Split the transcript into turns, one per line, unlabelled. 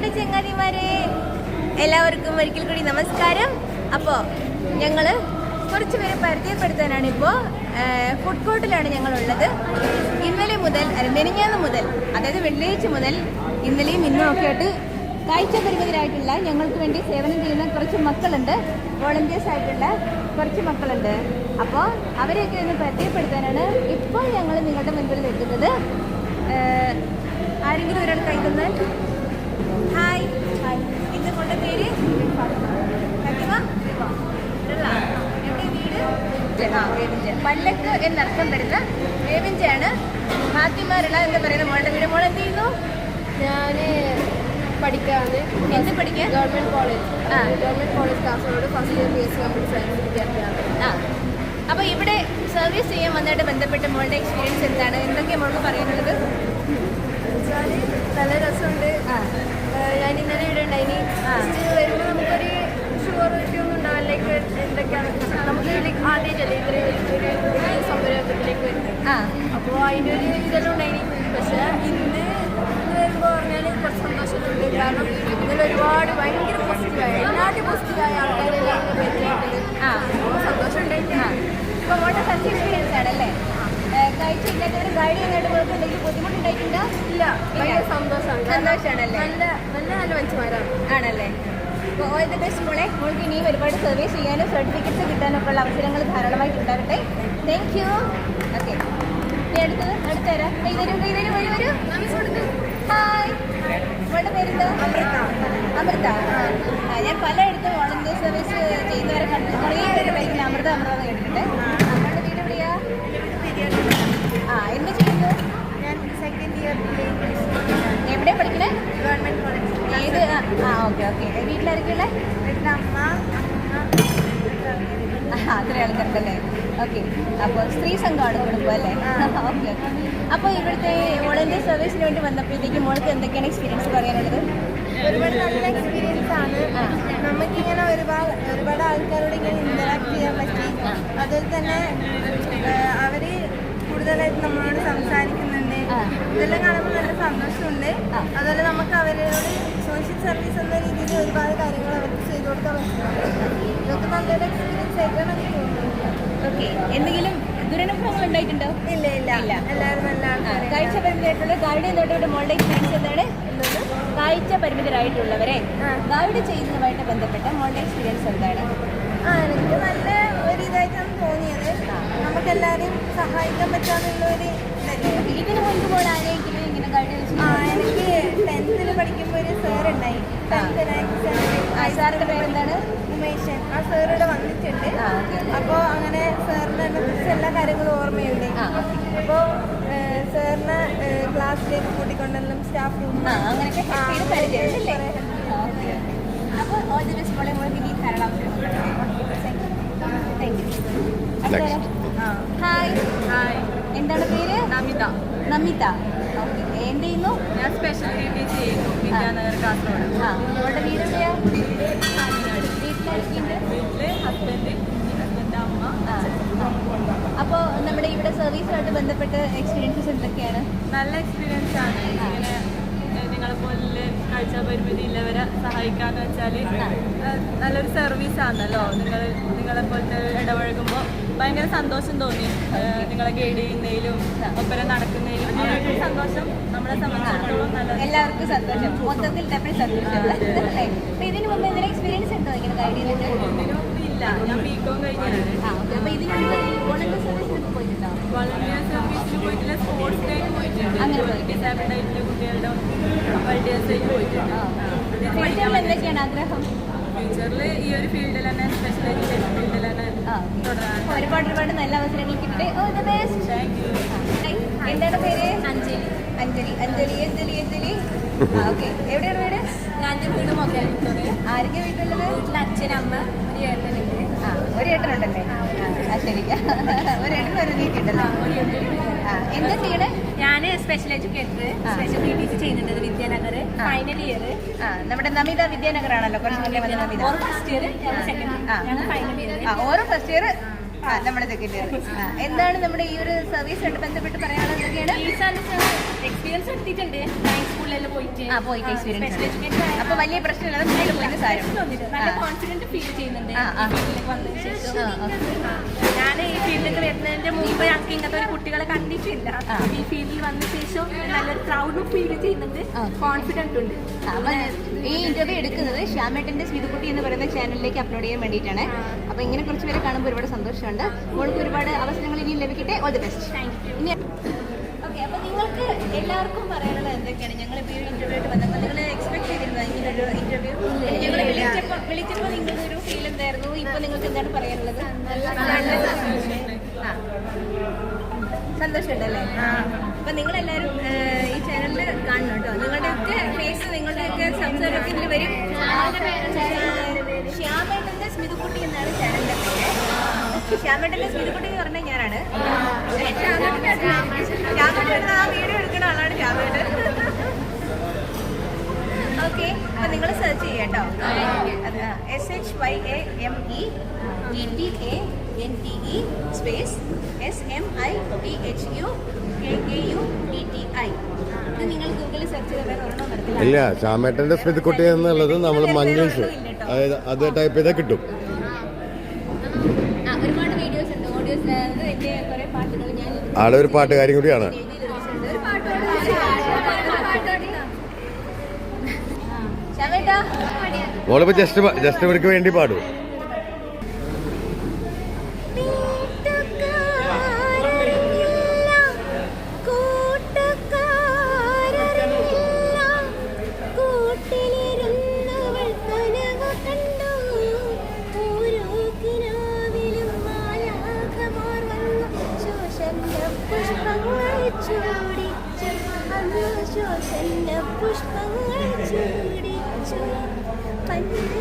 പ്രിയപ്പെട്ട ചങ്ങാതിമാരെ എല്ലാവർക്കും ഒരിക്കൽ കൂടി നമസ്കാരം. അപ്പോൾ ഞങ്ങൾ കുറച്ച് പേരെ പരിചയപ്പെടുത്താനാണ് ഇപ്പോൾ ഫുഡ് കോർട്ടിലാണ് ഞങ്ങളുള്ളത്. ഇന്നലെ മുതൽ മെനിഞ്ഞാന്ന് മുതൽ അതായത് വെള്ളിയാഴ്ച മുതൽ ഇന്നലെയും ഇന്നും ഒക്കെ ആയിട്ട് കാഴ്ച പരിമിതരായിട്ടുള്ള ഞങ്ങൾക്ക് വേണ്ടി സേവനം ചെയ്യുന്ന കുറച്ച് മക്കളുണ്ട്. വോളണ്ടിയേഴ്സ് ആയിട്ടുള്ള കുറച്ച് മക്കളുണ്ട്. അപ്പോൾ അവരെയൊക്കെ ഒന്ന് പരിചയപ്പെടുത്താനാണ് ഇപ്പോൾ ഞങ്ങൾ നിങ്ങളുടെ മുൻപിൽ നിൽക്കുന്നത്. ആരെങ്കിലും ഒരാൾ കൈ പേര് ഫാത്തിമ? എവിടെ വീട്? ആ വേവിഞ്ച പല്ലക്ക് എന്നർത്ഥം വരുന്ന വേവിഞ്ചയാണ് റിള എന്ന് പറയുന്ന മോളുടെ വീട്. മോൾ എന്ത് ചെയ്യുന്നു?
ഞാൻ പഠിക്കാന്ന്
എന്ത് പഠിക്കാൻ?
Government college.
ആ.
Government college Kasaragod first year B S C computer science വിദ്യാർത്ഥിയാണ്.
ആ. അപ്പോൾ ഇവിടെ സർവീസ് ചെയ്യാൻ വന്നതായിട്ട് ബന്ധപ്പെട്ട് മോളുടെ എക്സ്പീരിയൻസ് എന്താണ്? എന്തൊക്കെയാണ് മോൾക്ക് പറയാനുള്ളത്
വെച്ചാൽ നല്ല രസമുണ്ട്
ആ
ഞാൻ ഇന്നലെ ഇവിടെ ഉണ്ടായിനി
ആ.
ഫസ്റ്റ് വരുമ്പോൾ നമുക്കൊരു ഷുവറിറ്റി ഒന്നും ഉണ്ടാവില്ല ലൈക്ക് എന്തൊക്കെയാണ് നമുക്ക് വലിയ സംരംഭത്തിലേക്ക് വരുന്നത് അപ്പോൾ അതിന്റെ ഒരു ഇതെല്ലാം ഉണ്ടായിനി പക്ഷേ ഇന്ന് വരുമ്പോൾ പറഞ്ഞാൽ കുറച്ച് സന്തോഷമുണ്ട് കാരണം ഇതിൽ ഒരുപാട് ഭയങ്കര പോസിറ്റീവായ എല്ലാവരും പോസിറ്റീവായ ആൾക്കാരെല്ലാം സന്തോഷമുണ്ടായിട്ട്
ആ. അപ്പോൾ മോളുടെ ഫസ്റ്റ് എക്സ്പീരിയൻസ് ആണല്ലേ കാഴ്ച ഇല്ലാത്തവർ ഗൈഡ് ചെയ്യാനായിട്ട് മോൾക്ക് എന്തെങ്കിലും ബുദ്ധിമുട്ടുണ്ടായിട്ടുണ്ടോ?
ഇല്ല ഭയങ്കര സന്തോഷമാണ്.
സന്തോഷമാണല്ലേ
നല്ല നല്ല നല്ല മനുഷ്യന്മാരാണ്.
ആണല്ലേ? അപ്പോൾ ഓൾ ദി ബെസ്റ്റ് മോളെ മോൾക്ക് ഇനിയും ഒരുപാട് സർവീസ് ചെയ്യാനും സർട്ടിഫിക്കറ്റ്സ് കിട്ടാനൊക്കെ ഉള്ള അവസരങ്ങൾ ധാരാളമായിട്ട് ഉണ്ടാകട്ടെ താങ്ക് യു ഓക്കെ ഇനി അടുത്തത് അടുത്തരാ കൈതരും കൈതരും വഴി വരൂ. ഹായ് മോളുടെ പേരെന്താ? അമൃത. അമൃത. ആ ഞാൻ പലയിടത്തും വോളണ്ടിയർ സർവീസ് ചെയ്യുന്നവരെ കണ്ടു കുറേ പേര് വിളിക്കുന്ന അമൃത അമൃത എന്ന് കേട്ടിട്ടുണ്ട്. ആ, വീട് എവിടെയാ? ആ എന്ത് ചെയ്യുന്നു?
ഞാൻ സെക്കൻഡ് ഇയർ
എവിടെ പഠിക്കണേ?
ഗവൺമെന്റ് കോളേജ്
ഏത് ആ, ഓക്കെ ഓക്കെ.
വീട്ടിലായിരിക്കുമല്ലേ
അത്രയും ആൾക്കാരുണ്ടല്ലേ ഓക്കെ. അപ്പോൾ സ്ത്രീ സംഘമാണ് കുടുംബം അല്ലേ? Okay okay. അപ്പോൾ ഇവിടുത്തെ വോളണ്ടിയർ സർവീസിന് വേണ്ടി വന്നപ്പോഴത്തേക്ക് മോൾക്ക് എന്തൊക്കെയാണ് എക്സ്പീരിയൻസ് പറയാനുള്ളത്?
ഒരുപാട് നല്ല എക്സ്പീരിയൻസ് ആണ്. നമുക്കിങ്ങനെ ഒരുപാട് ഒരുപാട് ആൾക്കാരോട് ഇങ്ങനെ ഇന്ററാക്ട് ചെയ്യാൻ പറ്റി. അതുപോലെ തന്നെ അവർ കൂടുതലായിട്ട് നമ്മളോട് സംസാരിക്കുന്നുണ്ട്. ഇതെല്ലാം കാണുമ്പോൾ നല്ല സന്തോഷമുണ്ട്. അതുപോലെ നമുക്ക് അവരോട് സോഷ്യൽ സർവീസ് എന്ന രീതിയിൽ ഒരുപാട് കാര്യങ്ങൾ അവർക്ക് ചെയ്തു കൊടുക്കാൻ പറ്റും ഇതൊക്കെ നല്ലൊരു എക്സ്പീരിയൻസ് ആയിട്ടാണ് എനിക്ക് തോന്നുന്നത്.
ഓക്കെ എന്തെങ്കിലും ദുരനുഭവങ്ങൾ ഉണ്ടായിട്ടുണ്ടോ?
ഇല്ല ഇല്ല.
ഇല്ല.
എല്ലാവരും നല്ല ആൾക്കാർ
കാഴ്ച പരിമിതരായിട്ടുള്ള ഗൈഡ് ചെയ്തോട്ട് മോളുടെ എക്സ്പീരിയൻസ് എന്താണ്? കാഴ്ച പരിമിതരായിട്ടുള്ളവരെ. ഗൈഡ് ചെയ്യുന്നതുമായിട്ട് ബന്ധപ്പെട്ട മോളുടെ എക്സ്പീരിയൻസ് എന്താണ്?
ആ എനിക്ക് നല്ല ഒരു ഇതായിട്ടാണ് തോന്നിയത്. നമുക്ക് എല്ലാവരെയും സഹായിക്കാൻ പറ്റാന്നുള്ള ഒരു
ഇതിന് മുൻപ് പോലെ ആരെങ്കിലും ഇങ്ങനെ ഗൈഡ്
എനിക്ക് പഠിക്കുമ്പോൾ ഒരു സാർ ഉണ്ടായി. ടെൻത്ത്
ആ സാറിന്റെ പേരെന്താണ്?
ഉമേശൻ ആ സാർ ഇവിടെ വന്നിട്ടുണ്ട്. അപ്പോൾ അങ്ങനെ സാറിനെ കുറിച്ച് എല്ലാ കാര്യങ്ങളും ഓർമ്മയുണ്ട്. അപ്പോൾ സാറിനെ ക്ലാസ്സിലേക്ക് കൂട്ടിക്കൊണ്ടെല്ലാം സ്റ്റാഫ്
റൂം അങ്ങനെയൊക്കെ അപ്പോൾ ഓൾ ദി ബെസ്റ്റ് മോളെ ഇനി ധാരാളം ഹായ്.
ഹായ്.
എന്താണ് പേര്?
നമിത.
നമിത. ഓക്കെ എന്ത് ചെയ്യുന്നു?
ഞാൻ സ്പെഷ്യൽ ചെയ്യുന്നു വിദ്യാനഗർ കാസർഗോഡ്.
വീട് എവിടെയാ
വീട്ടിൽ ഹസ്ബൻഡ് ഹസ്ബൻഡ് അമ്മ
ആ അപ്പോൾ നമ്മുടെ ഇവിടെ സർവീസുമായിട്ട് ബന്ധപ്പെട്ട എക്സ്പീരിയൻസസ് എന്തൊക്കെയാണ്?
നല്ല എക്സ്പീരിയൻസ് ആണ്. ഇങ്ങനെ നിങ്ങളെ പോലെ കാഴ്ച പരിമിതി ഇല്ലവരെ സഹായിക്കാന്ന് വെച്ചാൽ നല്ലൊരു സർവീസ് ആണല്ലോ. നിങ്ങൾ നിങ്ങളെ പോലത്തെ ഇടപഴകുമ്പോൾ ഭയങ്കര സന്തോഷം തോന്നി. നിങ്ങളെ ഗൈഡ് ചെയ്യുന്നതിലും ഒപ്പരം നടക്കുന്നതിലും. സന്തോഷം. നമ്മളെ സംബന്ധിച്ചിടത്തോളം
എല്ലാവർക്കും സന്തോഷം. മൊത്തത്തിൽ ഡബിൾ സന്തോഷം. ഇതിനു ഇതിന് മുമ്പ് എന്തെങ്കിലും എക്സ്പീരിയൻസ് ഉണ്ടോ ഇങ്ങനെ ഗൈഡ്
ഞാൻ കഴിഞ്ഞാണ്.
ഇതിന് മുമ്പ് വോളണ്ടിയർ സർവീസിനൊക്കെ പോയിട്ടുണ്ടോ?
വളണ്ടിയർ സർവീസിന് പോയിട്ടില്ല സ്പോർട്സ് പോയിട്ടുണ്ട്.
അങ്ങനെ പോയി.
ഡിസേബിൾഡ് ആയിട്ടുള്ള കുട്ടികളുടെ വളണ്ടിയേഴ്സിലേക്ക് പോയിട്ടുണ്ട്.
ഫ്യൂച്ചറിൽ എന്തൊക്കെയാണ് ആഗ്രഹം?
ഫ്യൂച്ചറിൽ ഈ ഒരു ഫീൽഡിൽ തന്നെ സ്പെഷ്യൽ എഡ്യൂക്കേഷൻ ഫീൽഡിൽ തന്നെ
ആ ഒരുപാട് ഒരുപാട് നല്ല അവസരങ്ങൾ കിട്ടി ഓ ദ ബെസ്റ്റ് എന്താണ് പേര്? അഞ്ജലി. അഞ്ജലി അഞ്ജലി അഞ്ജലി അഞ്ജലി. ഓക്കെ. എവിടെയാണ് വീട്
ഞാൻ വീട് മൊക്കാലിത്തോടെ
ആരൊക്കെ വീട്ടിലുള്ളത്?
വീട്ടിൽ അച്ഛനമ്മ ഒരു ഏട്ടനുണ്ട്.
ആ ഒരു ഏട്ടനുണ്ടല്ലേ? ആ, ശരി ഒരു ഏട്ടൻ ഒരു നീക്കുണ്ടല്ലോ എന്താ ചെയ്യണേ?
ഞാൻ special educator. Special D T C ചെയ്യുന്നുണ്ട് വിദ്യാനഗർ ഫൈനൽ ഇയർ
നമ്മുടെ നമിത വിദ്യാനഗറാണല്ലോ കുറച്ച് മുന്നേ വന്ന Namita.
First year second final year
ഓരോ ഫസ്റ്റ് ഇയർ നമ്മുടെ സെക്കൻഡ് ഇയർ എന്താണ് നമ്മുടെ ഈ ഒരു സർവീസ് ബന്ധപ്പെട്ട് പറയാനുള്ളത്?
എക്സ്പീരിയൻസ് എടുത്തിട്ടുണ്ട്.
സ്കൂളിലെല്ലാം പോയിട്ട്?
ആ പോയിട്ട് എക്സ്പീരിയൻസ് അപ്പൊ വലിയ പ്രശ്നമില്ലാതെ മുന്നോട്ട് പോയിന് സാരം.
നല്ല കോൺഫിഡന്റ് ഫീൽ ചെയ്യുന്നുണ്ട്. ഞാൻ ഈ ഫീൽഡിലേക്ക് വരുന്നതിന്റെ മുമ്പ് ഞങ്ങൾക്ക് ഇങ്ങനത്തെ ഒരു കുട്ടികളെ കണ്ടിട്ടില്ല. ഈ ഫീൽഡിൽ വന്ന ശേഷം നല്ല പ്രൗഡും ഫീൽ ചെയ്യുന്നുണ്ട്. കോൺഫിഡന്റ് ഉണ്ട്.
ഈ ഇന്റർവ്യൂ എടുക്കുന്നത് ശ്യാമേട്ടന്റെ സ്മിതുക്കുട്ടി എന്ന് പറയുന്ന ചാനലിലേക്ക് അപ്ലോഡ് ചെയ്യാൻ വേണ്ടിയിട്ടാണ്. അപ്പൊ ഇങ്ങനെ കുറച്ച് പേരെ കാണുമ്പോൾ ഒരുപാട് സന്തോഷമുണ്ട്. അവൾക്ക് ഒരുപാട് അവസരങ്ങൾ ഇനി ലഭിക്കട്ടെ. ഓൾ ദി ബെസ്റ്റ് ഇനി അപ്പൊ നിങ്ങൾക്ക് എല്ലാവർക്കും പറയാനുള്ളത് എന്തൊക്കെയാണ്? ഞങ്ങൾ ഇപ്പോൾ ഈ ഇന്റർവ്യൂ ആയിട്ട് വന്നപ്പോൾ നിങ്ങൾ എക്സ്പെക്ട് ചെയ്തിരുന്നത് ഇങ്ങനെ ഒരു ഇന്റർവ്യൂ ഞങ്ങൾ വിളിച്ചപ്പോൾ വിളിച്ചപ്പോൾ നിങ്ങൾക്ക് ഒരു ഫീൽ എന്തായിരുന്നു? ഇപ്പൊ നിങ്ങൾക്ക് എന്താണ് പറയാനുള്ളത്. സന്തോഷമുണ്ടല്ലേ? അപ്പൊ നിങ്ങളെല്ലാരും ഏഹ്, ഈ ചാനലിൽ കാണണം കേട്ടോ. നിങ്ങളുടെയൊക്കെ ഫേസ് നിങ്ങളുടെയൊക്കെ സംസാരമൊക്കെ ഇതിൽ വരും ശ്യാമേട്ടന്റെ സ്മിതുക്കുട്ടി എന്നാണ് ചാനലിന്റെ പേര്. ശ്യാമേട്ടന്റെ സ്മിതുക്കുട്ടി എന്ന് പറഞ്ഞ ഞാനാണ്. ശ്യാമേട്ടൻ ആ വീഡിയോ എടുക്കുന്ന ആളാണ് ശ്യാമേട്ടൻ. ഓക്കെ അപ്പൊ നിങ്ങൾ സെർച്ച് ചെയ്യാട്ടോ S H Y A M E T A N T E space S M I T H U K K U T T I ഇത് നിങ്ങൾ ഗൂഗിളിൽ സെർച്ച് ചെയ്താൽ
ഇല്ല ശ്യാമേട്ടന്റെ സ്മിതിക്കുട്ടി എന്നുള്ളത് നമ്മൾ മംഗീഷ് അതായത് അത് ടൈപ്പ് ചെയ്താൽ കിട്ടും
ആ ഒരുപാട് വീഡിയോസ് ഉണ്ട് ഓഡിയോസ് അത് എന്റെ കുറേ പാട്ടുകൾ ഞാൻ
ആളെ ഒരു പാട്ടുകാരി കൂടിയാണ്. മോളിപ്പോ ജസ്റ്റ് ജസ്റ്റ് ഇവർക്ക് വേണ്ടി പാടും.
time.